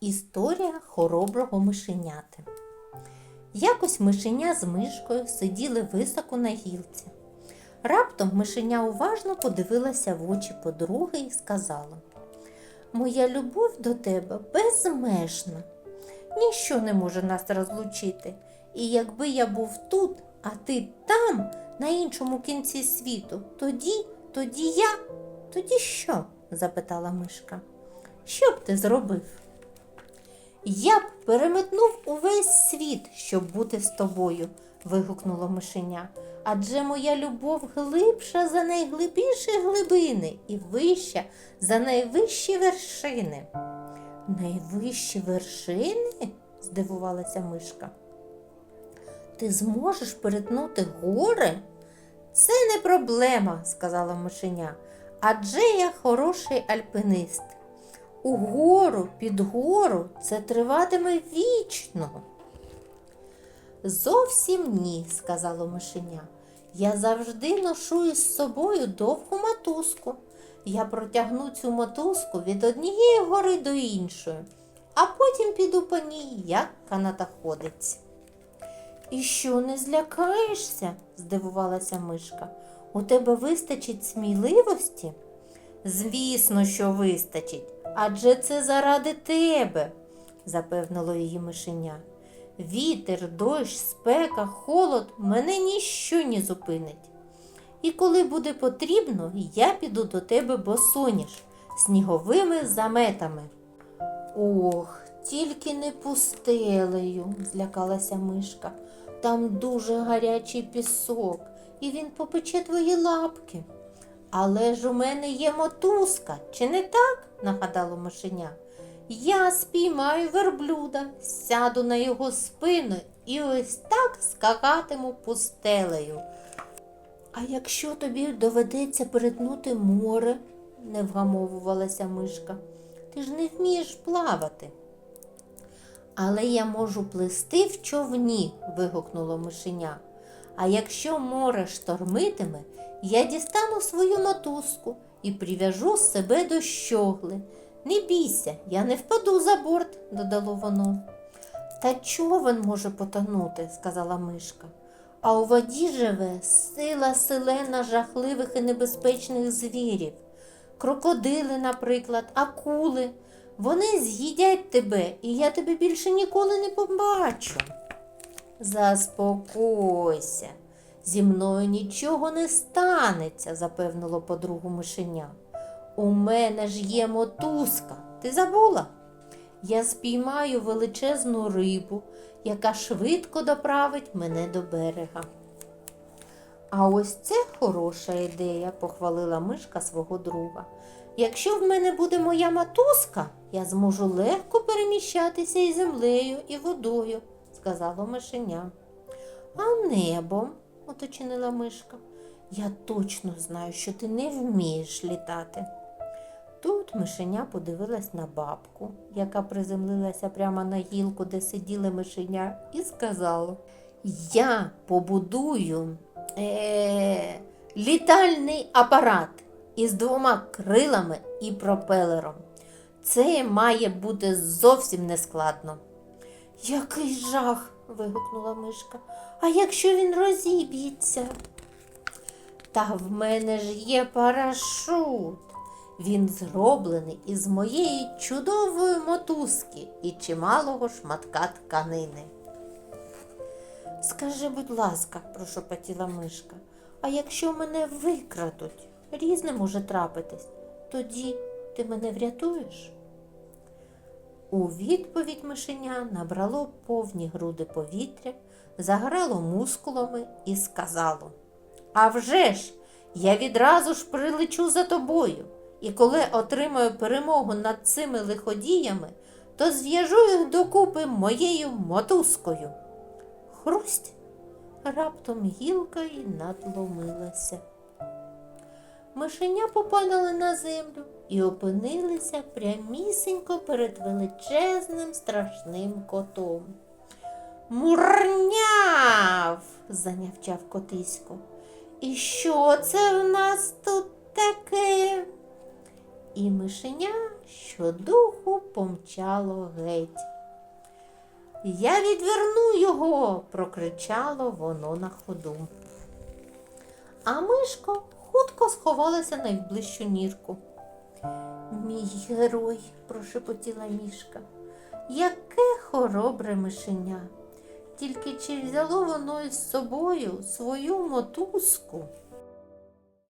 Історія хороброго мишеняти. Якось мишеня з мишкою сиділи високо на гілці. Раптом мишеня уважно подивилася в очі подруги і сказала: Моя любов до тебе безмежна. Ніщо не може нас розлучити. І якби я був тут, а ти там, на іншому кінці світу, тоді, тоді я, тоді що? запитала мишка. Що б ти зробив? Я б переметнув увесь світ, щоб бути з тобою, вигукнуло мишеня. Адже моя любов глибша за найглибіші глибини і вища за найвищі вершини. Найвищі вершини? здивувалася мишка. Ти зможеш перетнути гори? Це не проблема, сказала мишеня, адже я хороший альпинист. Угору, під гору це триватиме вічно. Зовсім ні, сказало мишеня. Я завжди ношу із собою довгу мотузку. Я протягну цю мотузку від однієї гори до іншої, а потім піду по ній, як канатоходець. І що, не злякаєшся? здивувалася мишка. У тебе вистачить сміливості? Звісно, що вистачить, адже це заради тебе, запевнило її мишеня. Вітер, дощ, спека, холод мене ніщо не зупинить. І коли буде потрібно, я піду до тебе босоніж сніговими заметами. Ох, тільки не пустелею, злякалася мишка. Там дуже гарячий пісок, і він попече твої лапки. Але ж у мене є мотузка, чи не так? нагадало мишеня. Я спіймаю верблюда, сяду на його спину і ось так скакатиму пустелею. А якщо тобі доведеться перетнути море, не вгамовувалася мишка, ти ж не вмієш плавати. Але я можу плисти в човні, вигукнуло мишеня. А якщо море штормитиме, я дістану свою мотузку і прив'яжу себе до щогли. Не бійся, я не впаду за борт, додало воно. Та човен може потонути, сказала мишка. А у воді живе сила селена жахливих і небезпечних звірів. Крокодили, наприклад, акули. Вони з'їдять тебе, і я тебе більше ніколи не побачу. Заспокойся, зі мною нічого не станеться, запевнило подругу мишеня. У мене ж є мотузка. Ти забула? Я спіймаю величезну рибу, яка швидко доправить мене до берега. А ось це хороша ідея, похвалила мишка свого друга. Якщо в мене буде моя мотузка, я зможу легко переміщатися і землею, і водою, сказала мишеня. А небом, уточнила мишка, я точно знаю, що ти не вмієш літати. Тут мишеня подивилась на бабку, яка приземлилася прямо на гілку, де сиділи мишеня, і сказала: Я побудую е- літальний апарат із двома крилами і пропелером. Це має бути зовсім нескладно. Який жах. вигукнула мишка. А якщо він розіб'ється? Та в мене ж є парашут. Він зроблений із моєї чудової мотузки і чималого шматка тканини. Скажи, будь ласка, прошепотіла мишка, а якщо мене викрадуть, різне може трапитись, тоді ти мене врятуєш? У відповідь мишеня набрало повні груди повітря, заграло мускулами і сказало А вже ж, я відразу ж прилечу за тобою. І коли отримаю перемогу над цими лиходіями, то зв'яжу їх докупи моєю мотузкою. Хрусть раптом гілка й надломилася. Мишеня попадали на землю і опинилися прямісінько перед величезним страшним котом. Мурняв, занявчав котисько. І що це в нас тут таке? і мишеня щодуху помчало геть. Я відверну його, прокричало воно на ходу. А мишко хутко сховалася на найближчу нірку. Мій герой, прошепотіла мішка. Яке хоробре мишеня. Тільки чи взяло воно із собою свою мотузку?